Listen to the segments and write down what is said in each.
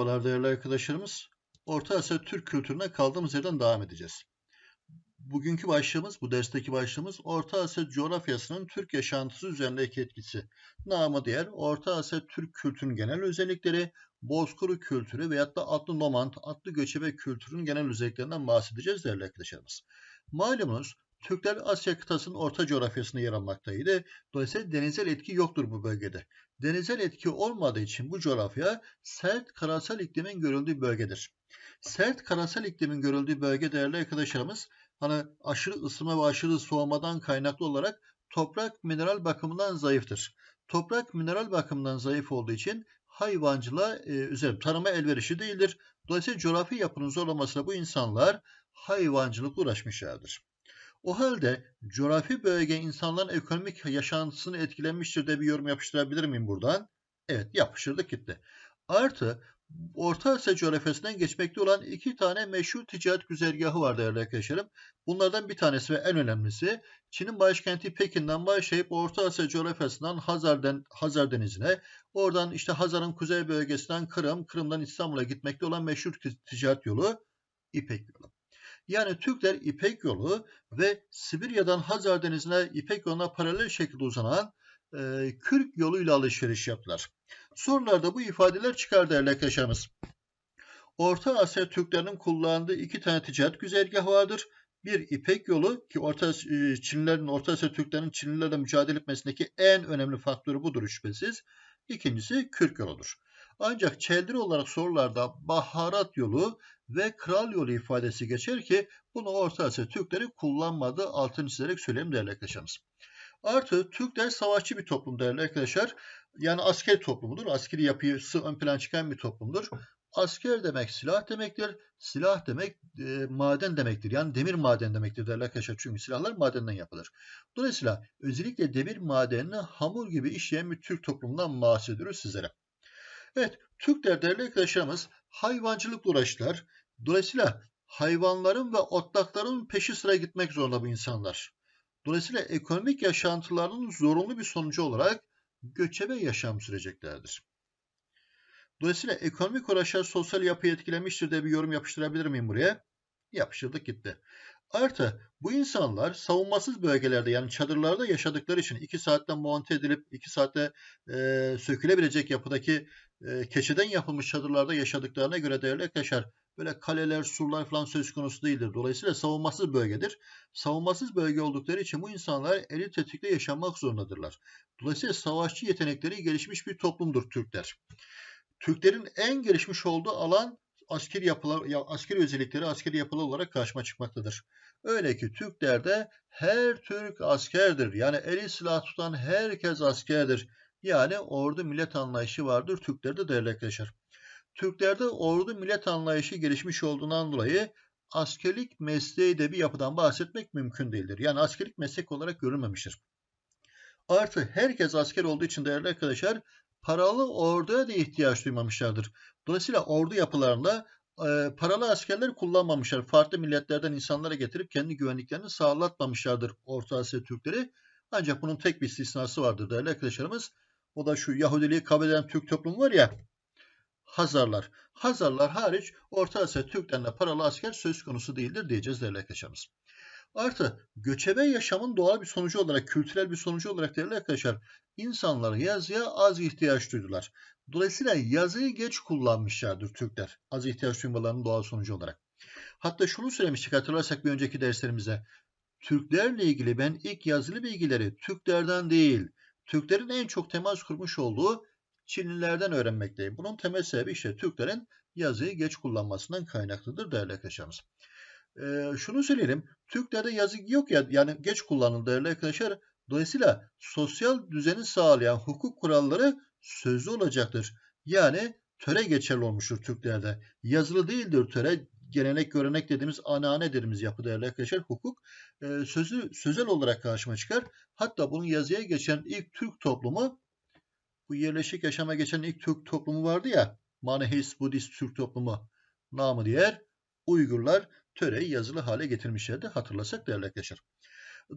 Merhabalar değerli arkadaşlarımız. Orta Asya Türk kültürüne kaldığımız yerden devam edeceğiz. Bugünkü başlığımız, bu dersteki başlığımız Orta Asya coğrafyasının Türk yaşantısı üzerindeki etkisi. Namı diğer Orta Asya Türk kültürünün genel özellikleri, Bozkuru kültürü veyahut da atlı nomad, atlı göçebe kültürünün genel özelliklerinden bahsedeceğiz değerli arkadaşlarımız. Malumunuz Türkler Asya kıtasının orta coğrafyasında yer almaktaydı. Dolayısıyla denizel etki yoktur bu bölgede. Denizel etki olmadığı için bu coğrafya sert karasal iklimin görüldüğü bölgedir. Sert karasal iklimin görüldüğü bölge değerli arkadaşlarımız hani aşırı ısınma ve aşırı soğumadan kaynaklı olarak toprak mineral bakımından zayıftır. Toprak mineral bakımından zayıf olduğu için hayvancılığa e, üzerine tarıma elverişli değildir. Dolayısıyla coğrafi yapının zorlamasıyla bu insanlar hayvancılıkla uğraşmışlardır. O halde coğrafi bölge insanların ekonomik yaşantısını etkilenmiştir de bir yorum yapıştırabilir miyim buradan? Evet yapıştırdık gitti. Artı Orta Asya coğrafyasından geçmekte olan iki tane meşhur ticaret güzergahı var değerli arkadaşlarım. Bunlardan bir tanesi ve en önemlisi Çin'in başkenti Pekin'den başlayıp Orta Asya coğrafyasından Hazar, Hazar Denizi'ne, oradan işte Hazar'ın kuzey bölgesinden Kırım, Kırım'dan İstanbul'a gitmekte olan meşhur ticaret yolu İpek yolu. Yani Türkler İpek yolu ve Sibirya'dan Hazar Denizi'ne İpek yoluna paralel şekilde uzanan e, Kürk yoluyla alışveriş yaptılar. Sorularda bu ifadeler çıkar değerli arkadaşlarımız. Orta Asya Türklerinin kullandığı iki tane ticaret güzergahı vardır. Bir İpek yolu ki Orta Çinlilerin Orta Asya Türklerinin Çinlilerle mücadele etmesindeki en önemli faktörü budur şüphesiz. İkincisi Kürk yoludur. Ancak çeldiri olarak sorularda baharat yolu ve kral yolu ifadesi geçer ki bunu Orta Asya Türkleri kullanmadığı altını çizerek söyleyeyim değerli arkadaşlarımız. Artı Türkler savaşçı bir toplum değerli arkadaşlar. Yani asker toplumudur. Askeri yapısı ön plan çıkan bir toplumdur. Asker demek silah demektir. Silah demek e, maden demektir. Yani demir maden demektir değerli arkadaşlar. Çünkü silahlar madenden yapılır. Dolayısıyla özellikle demir madenini hamur gibi işleyen bir Türk toplumundan bahsediyoruz sizlere. Evet, Türkler değerli arkadaşlarımız hayvancılıkla uğraştılar. Dolayısıyla hayvanların ve otlakların peşi sıra gitmek zorunda bu insanlar. Dolayısıyla ekonomik yaşantılarının zorunlu bir sonucu olarak göçebe yaşam süreceklerdir. Dolayısıyla ekonomik uğraşlar sosyal yapıyı etkilemiştir diye bir yorum yapıştırabilir miyim buraya? Yapıştırdık gitti. Artı bu insanlar savunmasız bölgelerde yani çadırlarda yaşadıkları için 2 saatte monte edilip 2 saatte e, sökülebilecek yapıdaki e, keçeden yapılmış çadırlarda yaşadıklarına göre değerli arkadaşlar böyle kaleler, surlar falan söz konusu değildir. Dolayısıyla savunmasız bölgedir. Savunmasız bölge oldukları için bu insanlar eli tetikte yaşamak zorundadırlar. Dolayısıyla savaşçı yetenekleri gelişmiş bir toplumdur Türkler. Türklerin en gelişmiş olduğu alan askeri yapılar, ya askeri özellikleri askeri yapılı olarak karşıma çıkmaktadır. Öyle ki Türklerde her Türk askerdir. Yani eli silah tutan herkes askerdir. Yani ordu millet anlayışı vardır Türklerde arkadaşlar. Türklerde ordu millet anlayışı gelişmiş olduğundan dolayı askerlik mesleği de bir yapıdan bahsetmek mümkün değildir. Yani askerlik meslek olarak görülmemiştir. Artı herkes asker olduğu için değerli arkadaşlar paralı orduya da ihtiyaç duymamışlardır. Dolayısıyla ordu yapılarında e, paralı askerler kullanmamışlar. Farklı milletlerden insanlara getirip kendi güvenliklerini sağlatmamışlardır Orta Asya Türkleri. Ancak bunun tek bir istisnası vardır değerli arkadaşlarımız. O da şu Yahudiliği kabul eden Türk toplumu var ya Hazarlar. Hazarlar hariç Orta Asya Türklerinde paralı asker söz konusu değildir diyeceğiz değerli arkadaşlarımız. Artı göçebe yaşamın doğal bir sonucu olarak, kültürel bir sonucu olarak değerli arkadaşlar, insanlar yazıya az ihtiyaç duydular. Dolayısıyla yazıyı geç kullanmışlardır Türkler. Az ihtiyaç duymalarının doğal sonucu olarak. Hatta şunu söylemiştik hatırlarsak bir önceki derslerimize. Türklerle ilgili ben ilk yazılı bilgileri Türklerden değil, Türklerin en çok temas kurmuş olduğu Çinlilerden öğrenmekteyim. Bunun temel sebebi işte Türklerin yazıyı geç kullanmasından kaynaklıdır değerli arkadaşlarımız. Ee, şunu söyleyelim. Türklerde yazı yok ya yani geç kullanıldı değerli arkadaşlar. Dolayısıyla sosyal düzeni sağlayan hukuk kuralları sözlü olacaktır. Yani töre geçerli olmuştur Türklerde. Yazılı değildir töre. Gelenek, görenek dediğimiz anane dediğimiz yapı değerli arkadaşlar. Hukuk e, sözlü, sözel olarak karşıma çıkar. Hatta bunun yazıya geçen ilk Türk toplumu bu yerleşik yaşama geçen ilk Türk toplumu vardı ya. Manihist Budist Türk toplumu namı diğer Uygurlar töreyi yazılı hale getirmişlerdi. Hatırlasak değerli arkadaşlar.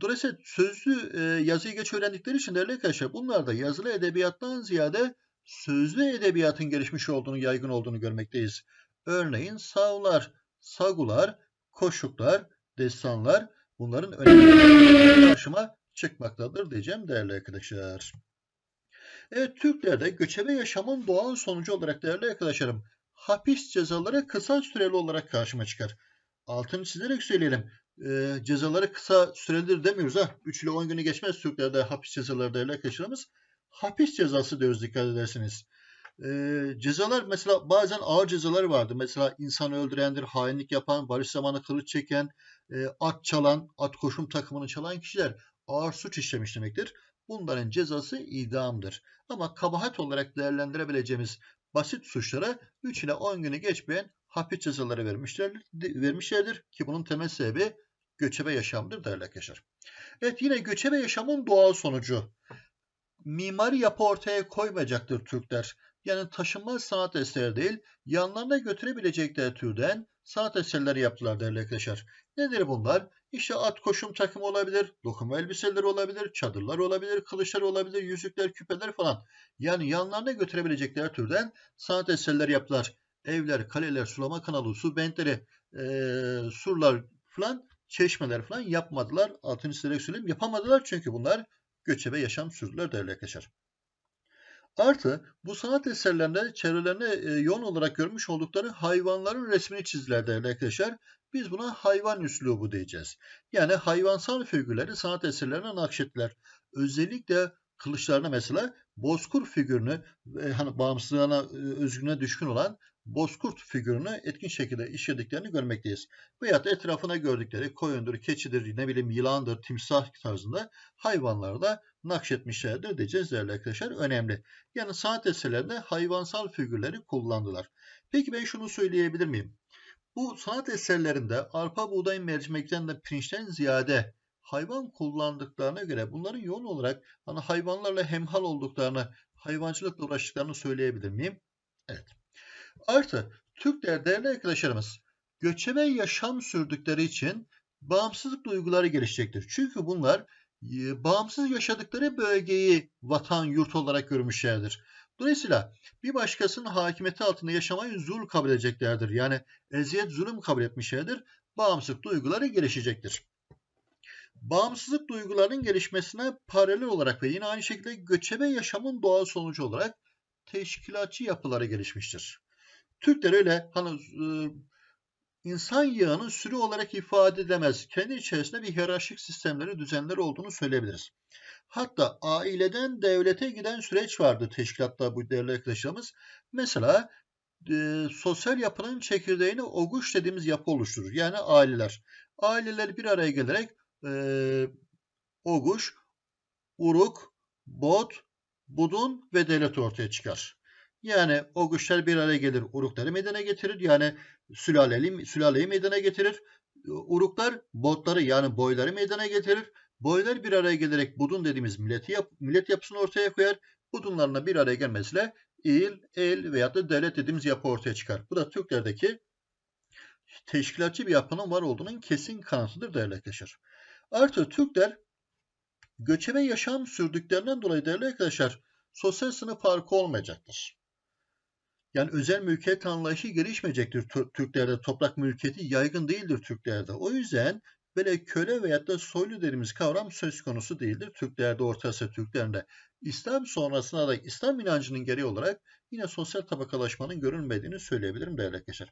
Dolayısıyla sözlü e, yazıyı geç öğrendikleri için değerli arkadaşlar bunlar da yazılı edebiyattan ziyade sözlü edebiyatın gelişmiş olduğunu, yaygın olduğunu görmekteyiz. Örneğin savlar, sagular, koşuklar, destanlar bunların önemli karşıma çıkmaktadır diyeceğim değerli arkadaşlar. Evet Türklerde göçebe yaşamın doğal sonucu olarak değerli arkadaşlarım hapis cezaları kısa süreli olarak karşıma çıkar. Altını çizerek söyleyelim. E, cezaları kısa sürelidir demiyoruz ha. 3 ile 10 günü geçmez Türklerde hapis cezaları değerli arkadaşlarımız. Hapis cezası diyoruz dikkat edersiniz. E, cezalar mesela bazen ağır cezalar vardı. Mesela insan öldürendir, hainlik yapan, barış zamanı kılıç çeken, e, at çalan, at koşum takımını çalan kişiler ağır suç işlemiş demektir. Bunların cezası idamdır. Ama kabahat olarak değerlendirebileceğimiz basit suçlara 3 ile 10 günü geçmeyen hapis cezaları vermişlerdir, vermişlerdir ki bunun temel sebebi göçebe yaşamdır değerli arkadaşlar. Evet yine göçebe yaşamın doğal sonucu. Mimari yapı ortaya koymayacaktır Türkler. Yani taşınmaz sanat eseri değil, yanlarına götürebilecekleri türden sanat eserleri yaptılar değerli arkadaşlar. Nedir bunlar? İşte at koşum takımı olabilir, dokuma elbiseleri olabilir, çadırlar olabilir, kılıçlar olabilir, yüzükler, küpeler falan. Yani yanlarına götürebilecekleri türden sanat eserleri yaptılar. Evler, kaleler, sulama kanalı, su bentleri, e, surlar falan, çeşmeler falan yapmadılar. Altını çizerek söyleyeyim. Yapamadılar çünkü bunlar göçebe yaşam sürdüler değerli arkadaşlar. Artı bu sanat eserlerinde çevrelerine yoğun olarak görmüş oldukları hayvanların resmini çizdiler değerli arkadaşlar. Biz buna hayvan üslubu diyeceğiz. Yani hayvansal figürleri sanat eserlerine nakşettiler. Özellikle kılıçlarına mesela bozkurt figürünü e, hani bağımsızlığına e, özgürlüğüne düşkün olan bozkurt figürünü etkin şekilde işlediklerini görmekteyiz. Veyahut etrafına gördükleri koyundur, keçidir, ne bileyim yılandır, timsah tarzında hayvanları da nakşetmişlerdir diyeceğiz değerli arkadaşlar. Önemli. Yani sanat eserlerinde hayvansal figürleri kullandılar. Peki ben şunu söyleyebilir miyim? Bu sanat eserlerinde arpa, buğday, mercimekten de pirinçten ziyade hayvan kullandıklarına göre bunların yoğun olarak hani hayvanlarla hemhal olduklarını, hayvancılıkla uğraştıklarını söyleyebilir miyim? Evet. Artı Türkler değerli arkadaşlarımız göçebe yaşam sürdükleri için bağımsızlık duyguları gelişecektir. Çünkü bunlar e, bağımsız yaşadıkları bölgeyi vatan, yurt olarak görmüşlerdir. Dolayısıyla bir başkasının hakimiyeti altında yaşamayı zul kabul edeceklerdir. Yani eziyet, zulüm kabul etmişlerdir. Bağımsızlık duyguları gelişecektir. Bağımsızlık duygularının gelişmesine paralel olarak ve yine aynı şekilde göçebe yaşamın doğal sonucu olarak teşkilatçı yapıları gelişmiştir. Türkler öyle hani e, insan yağının sürü olarak ifade edemez. Kendi içerisinde bir hiyerarşik sistemleri, düzenleri olduğunu söyleyebiliriz. Hatta aileden devlete giden süreç vardı teşkilatta bu değerli arkadaşlarımız. Mesela e, sosyal yapının çekirdeğini oguş dediğimiz yapı oluşturur. Yani aileler. Aileler bir araya gelerek e, oguş, uruk, bot, budun ve devlet ortaya çıkar. Yani o güçler bir araya gelir, urukları meydana getirir. Yani sülaleli, sülaleyi meydana getirir. Uruklar botları yani boyları meydana getirir. Boylar bir araya gelerek budun dediğimiz milleti yap, millet yapısını ortaya koyar. Budunlarına bir araya gelmesiyle il, el veya da devlet dediğimiz yapı ortaya çıkar. Bu da Türklerdeki teşkilatçı bir yapının var olduğunun kesin kanıtıdır değerli. Artı Türkler göçebe yaşam sürdüklerinden dolayı değerli arkadaşlar sosyal sınıf farkı olmayacaktır. Yani özel mülkiyet anlayışı gelişmeyecektir Türklerde. Toprak mülkiyeti yaygın değildir Türklerde. O yüzden böyle köle veyahut da soylu dediğimiz kavram söz konusu değildir. Türklerde, Orta Asya Türklerinde. İslam sonrasında da İslam inancının gereği olarak yine sosyal tabakalaşmanın görülmediğini söyleyebilirim değerli arkadaşlar.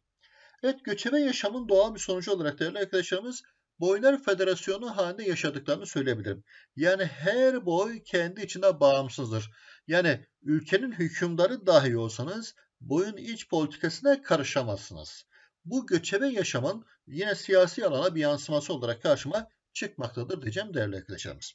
Evet göçebe yaşamın doğal bir sonucu olarak değerli arkadaşlarımız boylar federasyonu halinde yaşadıklarını söyleyebilirim. Yani her boy kendi içinde bağımsızdır. Yani ülkenin hükümdarı dahi olsanız boyun iç politikasına karışamazsınız. Bu göçebe yaşamın yine siyasi alana bir yansıması olarak karşıma çıkmaktadır diyeceğim değerli arkadaşlarımız.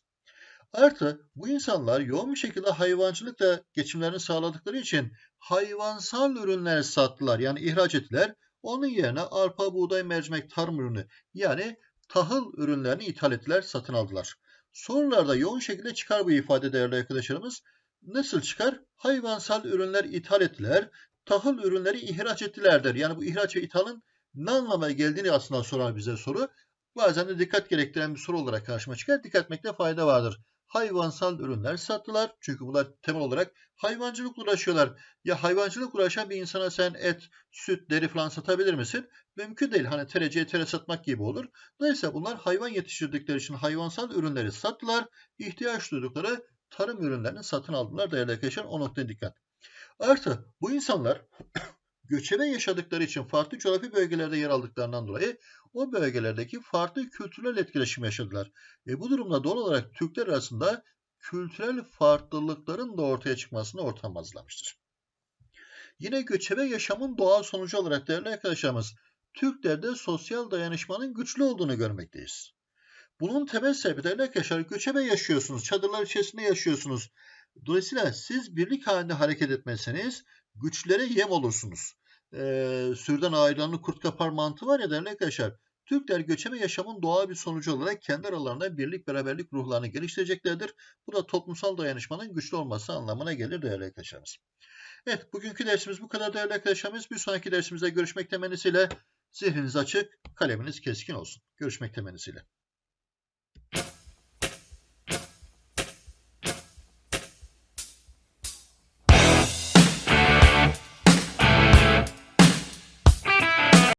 Artı bu insanlar yoğun bir şekilde hayvancılıkla geçimlerini sağladıkları için hayvansal ürünler sattılar yani ihraç ettiler. Onun yerine arpa, buğday, mercimek, tarım ürünü yani tahıl ürünlerini ithal ettiler, satın aldılar. Sorularda yoğun şekilde çıkar bu ifade değerli arkadaşlarımız. Nasıl çıkar? Hayvansal ürünler ithal ettiler tahıl ürünleri ihraç ettiler der. Yani bu ihraç ve ithalın ne anlama geldiğini aslında sorar bize soru. Bazen de dikkat gerektiren bir soru olarak karşıma çıkar. Dikkat etmekte fayda vardır. hayvansal ürünler sattılar. Çünkü bunlar temel olarak hayvancılıkla uğraşıyorlar. Ya hayvancılık uğraşan bir insana sen et, süt, deri falan satabilir misin? Mümkün değil. Hani tereciye tere satmak gibi olur. Dolayısıyla bunlar hayvan yetiştirdikleri için hayvansal ürünleri sattılar. İhtiyaç duydukları tarım ürünlerini satın aldılar değerli arkadaşlar. O noktaya dikkat. Artı bu insanlar göçebe yaşadıkları için farklı coğrafi bölgelerde yer aldıklarından dolayı o bölgelerdeki farklı kültürel etkileşim yaşadılar. E bu durumda doğal olarak Türkler arasında kültürel farklılıkların da ortaya çıkmasını ortam hazırlamıştır. Yine göçebe yaşamın doğal sonucu olarak değerli arkadaşlarımız Türklerde sosyal dayanışmanın güçlü olduğunu görmekteyiz. Bunun temel sebebi değerli arkadaşlar göçebe yaşıyorsunuz, çadırlar içerisinde yaşıyorsunuz. Dolayısıyla siz birlik halinde hareket etmezseniz güçlere yem olursunuz. Ee, sürüden ayrılanı kurt kapar mantığı var ya değerli arkadaşlar. Türkler göçebe yaşamın doğal bir sonucu olarak kendi aralarında birlik beraberlik ruhlarını geliştireceklerdir. Bu da toplumsal dayanışmanın güçlü olması anlamına gelir değerli arkadaşlarımız. Evet bugünkü dersimiz bu kadar değerli arkadaşlarımız. Bir sonraki dersimizde görüşmek temennisiyle zihniniz açık, kaleminiz keskin olsun. Görüşmek temennisiyle.